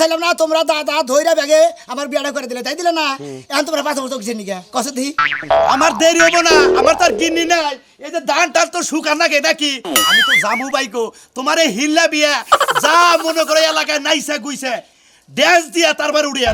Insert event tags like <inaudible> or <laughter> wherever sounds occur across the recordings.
চাইলাম না তোমরা দাদা ধৈরা ব্যাগে আমার বিয়াটা করে দিলে তাই দিলে না? এখন তোমরা পাঁচ বছর কিছু নিকে কষে দি। আমার দেরি হব না আমার তার গিন্নি নাই। এই যে দান টাল তো শুকান না এটা কি আমি তো জামু বাইকো তোমার এই হিল্লা বিয়া যা মনে করে এলাকায় নাইসা গুইছে। ড্যান্স দিয়া তারপর উড়িয়া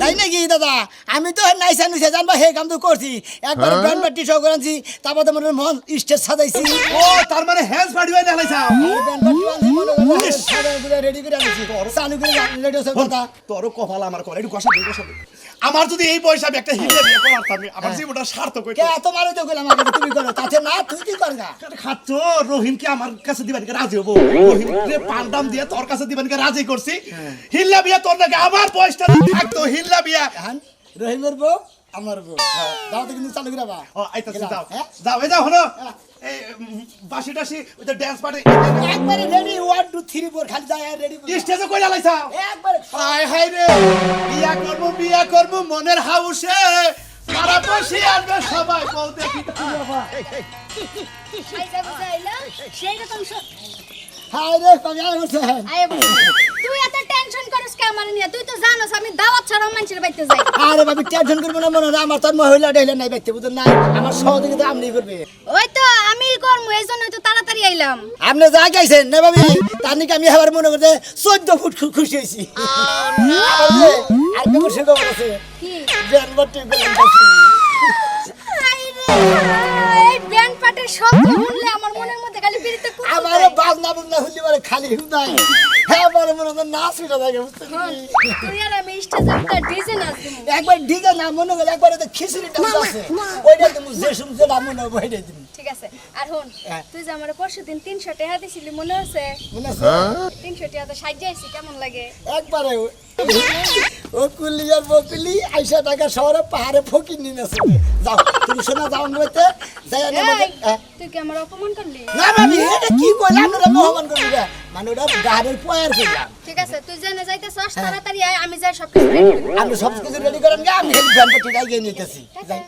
তাই নাকি দাদা? আমি তো নাইসা নুইসা জানবা হে কাম তো করছি। একবার ব্যান্ড পার্টি শো করেছি তারপর তো মনে মন স্টেজ সাজাইছি। ও তার মানে হ্যান্স পাড়ি হয়ে দেখাইছা ব্যান্ড পার্টি রেডি করে আনছি। চালু করে রেডিও সব কথা। তোর কপাল আমার করে একটু কষা আমার যদি এই পয়সা আমি একটা হিল্লা বিয়া করতাম আমার জীবনটা সার্থক হইতো। কে তোমার তো গেলাম আগে তুমি করো? তাতে না তুই কি করগা? খাচ্ছ রহিম কি আমার কাছে দিবেন রাজি হব। রহিম রে পান্ডাম দিয়ে তোর কাছে দিবেন রাজি করছি। হিল্লা বিয়া তোর নাকি? আমার পয়সা থাকতো হিল্লা বিয়া। রহিমের বউ? আমার বউ। দাও তো কিন্তু চালু করে বা ও আইতাছি গেলাম, যাও। হ্যাঁ? যাও এই যাও হলো। হ্যাঁ। এই বাসি টাসি ওই যে ড্যান্স পার্টি একবারে ready one two three four খালি যায় রেডি স্টেজে কইলা লাইছা? একবারে। হায় হায় রে। বিয়া করব বিয়া করব মনের হাউসে। সারা বসে আসবে সবাই বউ দেখি আইসা বুঝাইলা সেইরকম স- হাই রে কবে আয় আমার নিয়ে তুই তো জানোস আমি দাওয়াত ছাড়া মানুষের বাড়িতে যাই। <laughs> আরে বাবু টেনশন করব না মনে আমার তোর মহিলা ডেলে নাই ব্যক্তি বুঝুন নাই? আমার সহযোগিতা আপনি করবে। ওই তো আমি করব এই জন্যই তো তাড়াতাড়ি আইলাম। আপনি যা গাইছেন না ভাবি তার নাকি আমি আবার মনে করতে চোদ্দ ফুট খুশি হয়েছি। আর খবর আছে। কি এই ব্যান্ড পার্টির শব্দ শুনলে আমার মনের মধ্যে খালি বিড়িতে আমার বাজনা বাজনা হইলে মানে খালি হুদাই হ্যাঁ আমার মনে হয় নাচ উঠে থাকে বুঝতে? তুই আর আমি স্টেজে একটা ডিজে নাচ একবার ডিগে না মনে করে একবার তো খিচুড়ি ডান্স আছে ওইটা তুমি যে শুনছো না মনে হয় ওইটাই আছে। আর হন হ্যাঁ। তুই যে আমার পরশু দিন তিনশো টাকা দিছিলি মনে আছে? তিনশো টাকা তো সাহায্য আইসি কেমন লাগে? একবারে ও- কুলি আর বকুলি আইসা টাকা শহরে পাহাড়ে ফকির নিয়ে আছে যাও তুমি শোনা যাও বলতে যাই না তুই কি আমার অপমান করলি? না ভাবি এটা কি কইলাম না মোহমান করবি রে। মানে ওটা গাড়ির পয়ার কইলাম। ঠিক আছে তুই জেনে যাইতেছস তাড়াতাড়ি আয় আমি যাই সব কিছু আমি সব কিছু রেডি করেন গে আমি হেল্প গাই গিয়ে নিতেছি। যাই।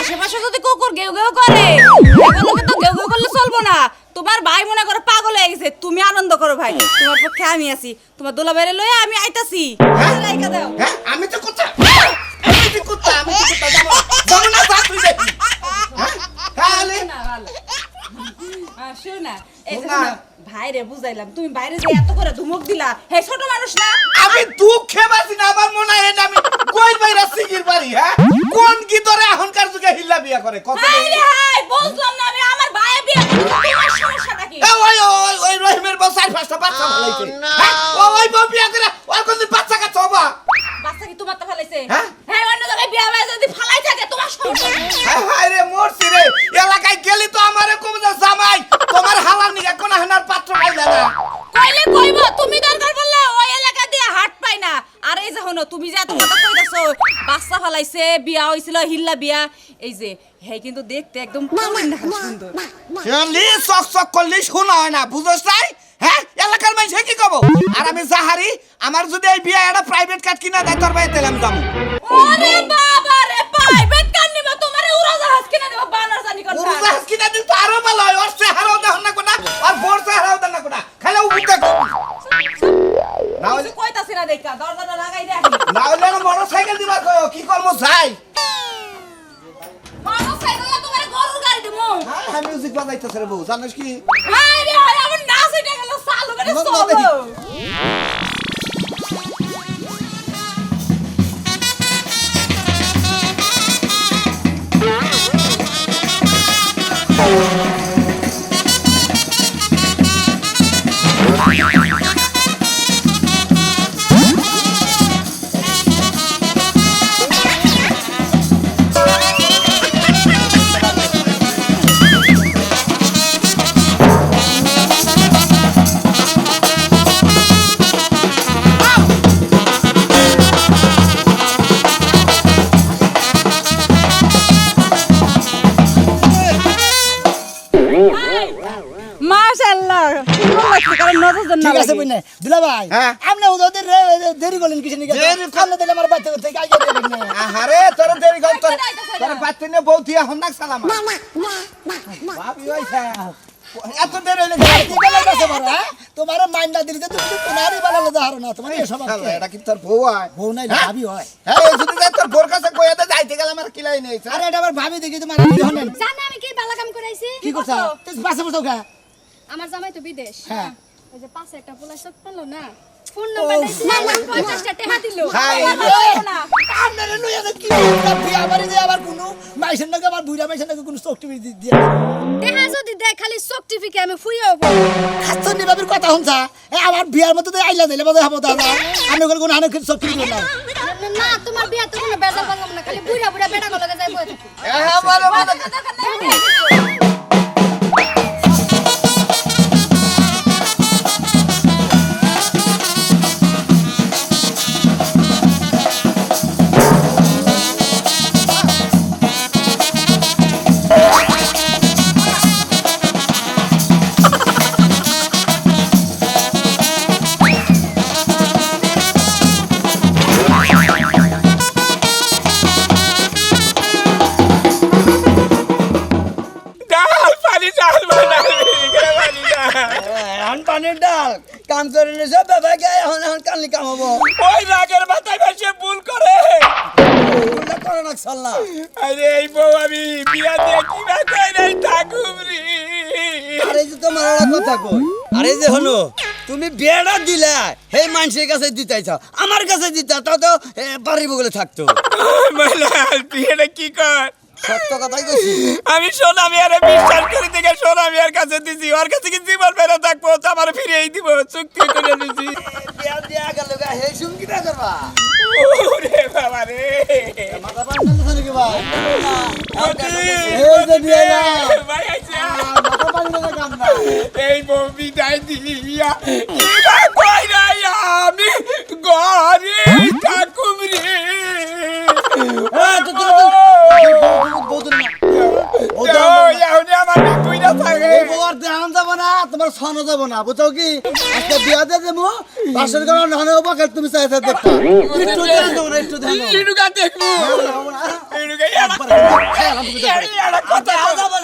আশেপাশে যদি কুকুর গেউ গেউ করে এগুলোকে তো গেউ গেউ করলে চলবো না। তোমার ভাই মনে করো পাগল হয়ে গেছে তুমি আনন্দ করো ভাই। তোমার পক্ষে আমি আছি তোমার দোলা ভাইয়ের লয়ে আমি আইতাছি। হ্যাঁ? হ্যাঁ? আমি তো আমি আমি যাব। না তুই তাহলে? শোনো এই ভাইরে বুঝাইলাম তুমি বাইরে যে এত করে ধুমুক দিলা হে ছোট মানুষ না। আমি দুঃখে বাঁচি না আমার মনে হয় আমি কই বাইরা সিগির পারি হ্যাঁ? বিয়া করে কত হাই রে হাই বুঝলাম না আমি আমার ভাইয়ের বিয়ে করে তোমার সমস্যাটা কি? ওই ওই ওই রহিমের বউ চার পাঁচটা বাচ্চা ফলাইছে হইছিল হিল্লা বিয়া। এই যে হে কিন্তু দেখতে একদম সুন্দর। শুনলি চক চক করলি শোনা হয় না বুঝোস নাই? হ্যাঁ এলাকার মানুষ কি কব? আর আমি জাহারি আমার যদি এই বিয়া একটা প্রাইভেট কাট কিনা দেয় তোর বাইরে তেলাম যাব। ওরে বাবা রে প্রাইভেট উড়াজাহাজ কিনে দেব বানার জানি কোনটা উড়োজাহাজ কিনা দিন তো আরও ভালো হয় ওর চেহারাও দেখুন না কোনা আর বোর চেহারাও দেন না। কোনা খালি উঠতে না হলে কইতাছি না দেখা দরজাটা লাগাই দে। না হলে মোটর সাইকেল দিবার কয় কি করব চাই মানুষ সাইকেলে তোমার গরুর গাড়ি দিমু। হ্যাঁ হ্যাঁ মিউজিক বাজাইতেছে রে বউ জানিস কি? হাই আমার নাচ উঠে গেল চালু করে না, না, চলো আছে বুঝনে দুলা ভাই হ্যাঁ। আপনি ওদের দেরি করলেন কিছু নিকে? আপনি দিলে আমার বাচ্চা থেকে আগে দেবেন না। আহারে তোর দেরি কর তোর তোর বাচ্চা নিয়ে বউ থিয়া হন্দাক সালাম। ভাবি হইছে এত দেরি হইলে কি গেলে গেছে বড় হ্যাঁ? তোমার মাইন্ডা দিলি তো তুমি তো কোনারি বানালে না তোমার শালা, আছে। এটা কি তোর বউ হয়? বউ নাই হ্যাঁ? ভাবি হয়। হ্যাঁ এই যদি তোর বোর কাছে কইয়া দে যাইতে গেলে আমার কিলাই নেই আরে এটা আবার ভাবি দেখি তোমার জানে আমি কি বালা কাম করাইছি? কি করছ? তুই বাসে বসে খা আমার জামাই তো বিদেশ। হ্যাঁ। ওই যে পাশে একটা পোলা চোখ পেল না? ফোন নাম্বার দিয়েছি পঞ্চাশটা টাকা দিল। হাই আপনারে লইয়া কি একটা বিয়ে যে আবার কোনো মাইসের নাকি আমার বুড়া মাইসের নাকি কোনো চোখ দিয়ে দেখা যদি দেয় খালি টিভিকে আমি ফুইয়াও খাচ্ছন নি বাবির কথা শুনছা? এ আমার বিয়ার মতো তো আইলা দিলে হব দাদা। আমি ওগুলো কোনো চোখ টিভি না। না তোমার বিয়া তো কোনো বেজা পাঙ্গাম না খালি বুড়া বুড়া বেটা গলকে যাইবো বলে বলে আরে এই বউ আমি বিয়া দিয়ে কি না কই নাই রে? আরে যে তোমার একটা কথা কই। আরে যে হলো তুমি বিয়েটা দিলা সেই মানুষের কাছে দিতাইছ। আমার কাছে দিতা তো এ, বাড়ির বগলে থাকতো। মাইলাল বিয়েটা কি কর? সত্য কথাই কইছি। আমি সোনামি আরে বিশ্বাস করি সোনামি আর কাছে দিছি। ওর কাছে কি জীবন বেড়ে থাকব তো আমার ফিরেই দিব চুক্তি করে বিয়া দিয়া গেল শুন করবা ওরে বাবা রে মাথা পান আমি ঘরে থাকুম রে। বৌদুর তোমার সনো যাব না বুঝছ কি আজকে বিয়া দিয়ে দেবো বাসর ঘর নহনে হব কাল তুমি চাইতে দেখো একটু না একটু দেখব দেখা না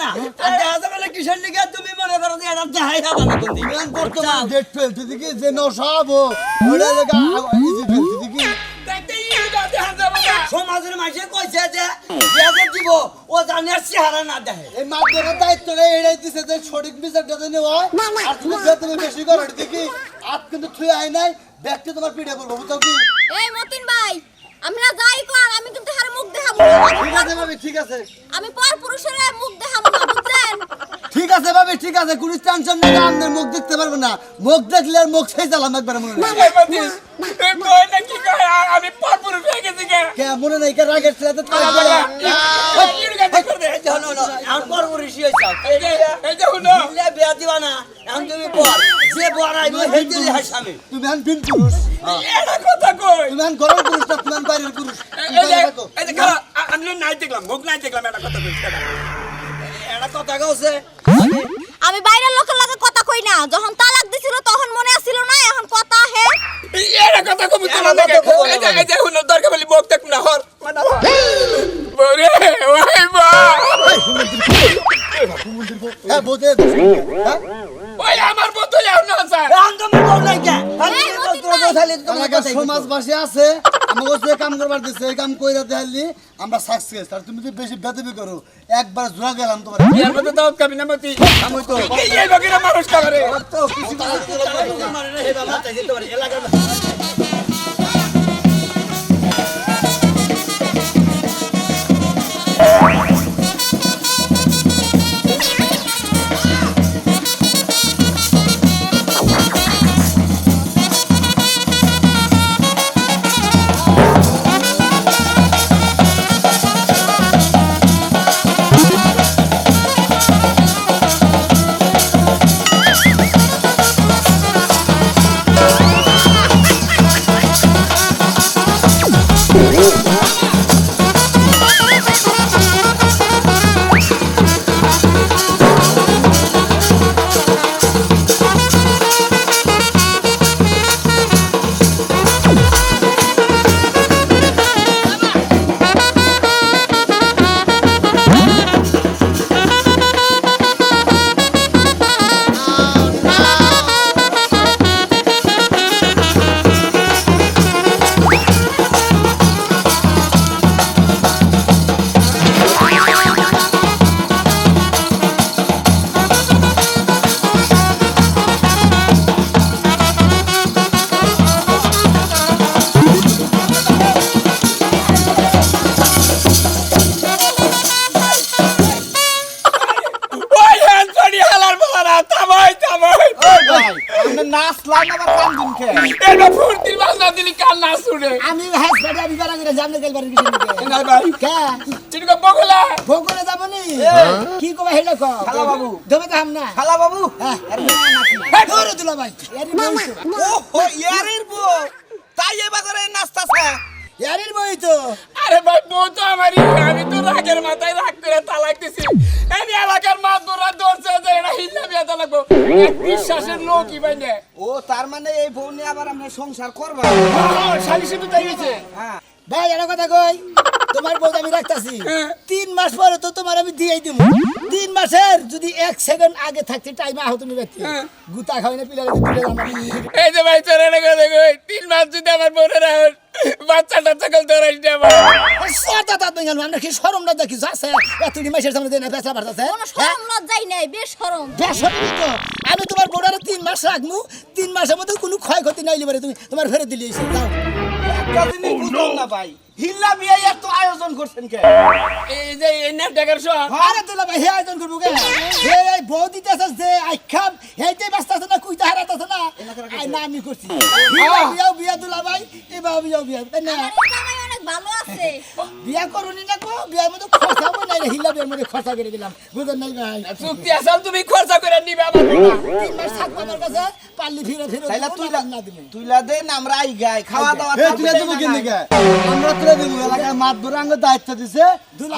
দেখা না কিসের লিগে তুমি মনে করো যে এটা দেখাই সমাজের মাঝে কইছে যে যে দিব ও জানে আর চেহারা না দেখে। এই মাধ্যমের দায়িত্ব নেই এড়াই দিছে যে সঠিক বিচারটা যেন হয় আর তুমি যে তুমি বেশি করো দেখি আজ কিন্তু থুই আই নাই ব্যক্তি তোমার পিঠে পড়ব বুঝছ কি? এই মতিন ভাই আমরা যাই কর আমি কিন্তু হার মুখ দেখাবো ঠিক আছে ভাবি ঠিক আছে। আমি পর পুরুষের মুখ দেখাবো না বুঝলেন? ঠিক আছে ভাবি ঠিক আছে কোনো টেনশন নেই আমাদের মুখ দেখতে পারব না মুখ দেখলে আর মুখ সেই চালাম একবার মনে নেই এই মতি এই না কি কয় আমি পরপুর হয়ে গেছি কে কে মনে নেই কে রাগের ছেলে তো তাই বলে। ইনুকা ঠিক করে দে এই যে হলো হলো এখন বড় ঋষি হইছাও এই যে এই যে হুনো দিলে বিয়া দিবা না এখন তুমি পর যে বর আইবো সেই দিলে হাই স্বামী তুমি আন বিন পুরুষ এটা কথা কই তুমি আন ঘরের পুরুষ না তুমি আন বাইরের পুরুষ তুমি এই যে বাইরে থাকো। এই যে খালা আ- আমি নাই দেখলাম মুখ নাই দেখলাম এটা কথা কথা আমি বাইরের লোকের লাগে কথা কই না। যখন তালাক দিছিল তখন মনে আছিল না এখন কথা হে। এটা কথা কবু তোমার লাগে এই যে এই যে হুনো দরকার বলি মুখ দেখ না হর। মানে বরে ওই বা হ্যাঁ হ্যাঁ? ওই আমার বন্ধু যাও না স্যার। এখন বল নাই কে? তো সমাজবাসী আছে। আমাকে যে কাম করবার দিছে এই কাম কইরা দেখালি আমরা সাকসেস আর তুমি যদি বেশি বেদবি করো একবার জোড়া গেলাম তোমার। বিয়ার মধ্যে দাওয়াত খাবি না মতি? আমি তো এই বাকিরা মানুষ খাবারে তো কিছু মারে রে হে বাবা তাই যেতে পারে এলাকার ওই আমি বেড়া করে জানলে গেল বাড়ির কিছু না ভাই? কে? চিনকে বগলা। ভোগলে যাব নি কি কবা হেলে কো? খালা বাবু। দেবে তো হাম না। খালা বাবু। হ্যাঁ হ্যাঁ ধরে দিলা ভাই। এরি বই ও ইয়ারের বউ। তাই এ বাজারে নাচতাছে এরি বই তো। আরে ভাই বউ তো আমারই আমি তো রাগের মাথায় রাগ করে তালাক দিছি। এই এলাকার মা তোরা ধরছে যে এটা হিল্লা বিয়া তালাকবো এক বিশ্বাসের লোকই ভাই ও তার মানে এই বউ নিয়ে আবার আমরা সংসার করবা? সালিশে তো তাই গেছে হ্যাঁ। ভাই একটা কথা কই? <laughs> তোমার বউ আমি রাখতাছি। তিন মাস পরে তো তোমার আমি দিয়েই দিব তিন মাসের যদি এক সেকেন্ড আগে থাকতে টাইম আহ তুমি ব্যক্তি। গুতা খাওয়াই না পিলারে তুলে এই যে ভাই তোর এটা কথা কই? তিন মাস যদি আমার বোনের রাখুন বাচ্চা টাচ্চা কল তোর আসতে আমার তা তুমি আমরা কি শরম না দেখি যাচ্ছে এতটি মাসের সামনে বাড়তাছে কোনো শরম লজ্জাই নেই বেশ শরম তো। আমি তোমার বোর্ডারে তিন মাস রাখব তিন মাসের মধ্যে কোনো ক্ষয়ক্ষতি নাই লিবারে তুমি তোমার ফেরত দিলি এসে যাও। একটা জিনিস বুঝলাম না ভাই। হিল্লা বিয়ে এত আয়োজন করছেন কে? এই যে টাকার সব আরে তোলা ভাই হে আয়োজন করব কে? হে এই বউ দিতেছে যে আইখাম হেইতে ব্যস্ত আছে না কুইতে হারাতেছে না আই না আমি করছি। বিয়া বিয়া বিয়া দুলা ভাই এবার বিয়া। বিয়া না। অনেক ভালো আছে। <laughs> বিয়া করুনি না কো বিয়ার মধ্যে খরচা বই নাই রে, হিলা বিয়ার মধ্যে খরচা করে দিলাম। বুঝলেন নাই ভাই? চুক্তি আসাল তুমি খরচা করে নিবে আমার। তিন মাস থাকব আমার কাছে পারলি ফিরে ফিরে তাইলে তুই না দিবি তুইলা দেন আমরা আই গাই খাওয়া দাওয়া এ তুলে দেবো কিনে গে? আমরা তুলে দেবো এলাকার মাত ধরে আঙ্গ দায়িত্ব দিছে।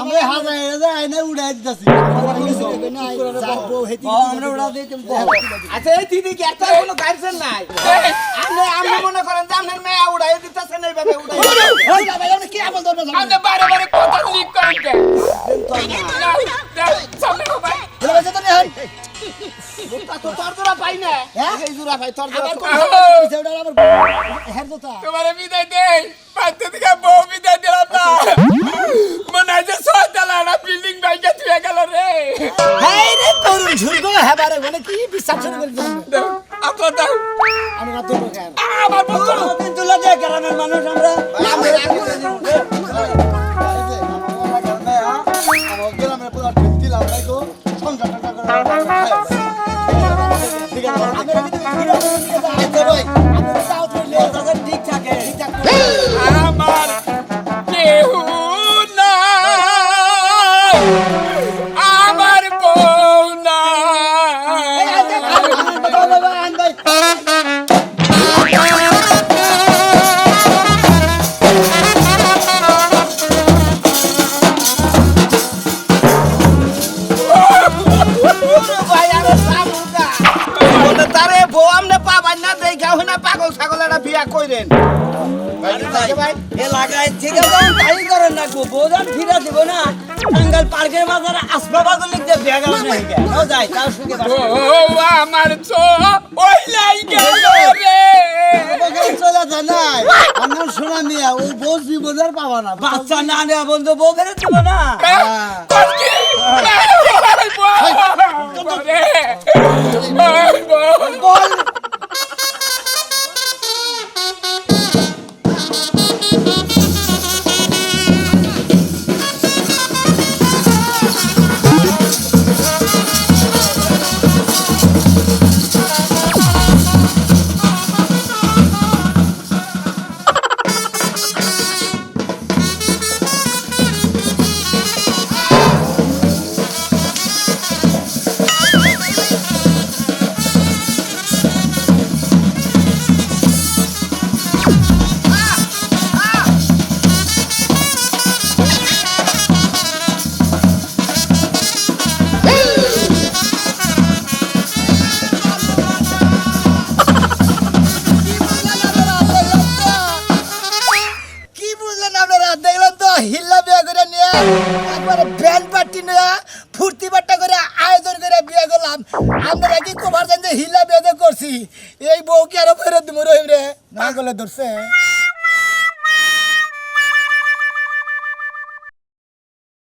আমরা হাজার হাজার আইনে উড়াই দিতেছি। আমরা উড়া দিতে আচ্ছা এই দিদি কি একটা কোনো গার্জেন নাই? আপনি আপনি মনে করেন যে আপনার মেয়ে উড়াই দিতেছেন এইভাবে উড়াই। কি আমল ধরবে আপনি বারে বারে কথা লিক করেন কে? সামনে হো ভাই তো তোর জোড়া পাই না। হ্যাঁ? এই জোড়া পাই তোর জোড়া তোমার বিদায় দেই। পাঁচটা থেকে বউ বিদায় দিলাম না। মনে হয় যে ছয়তলা একটা বিল্ডিং বাইকে তুই গেল রে। আপনার দাও আমার বন্ধু তুলা যায় গ্রামের মানুষ আমরা। Thank you. কইরেন ভাই এলাকায় থেকে যখন তাই করেন না গো বোঝান ফিরা দিব না টাঙ্গাল পার্কের বাজারে দিয়ে বেগাল নেই যাই তার সুখে ও আমার চো ওই লাই গেল রে চলে নাই আমার শোনা মিয়া ও জীবনের পাবা না বাচ্চা না নেওয়া বন্ধু বউ ফেরত দেবো না বল গলে ধরছে।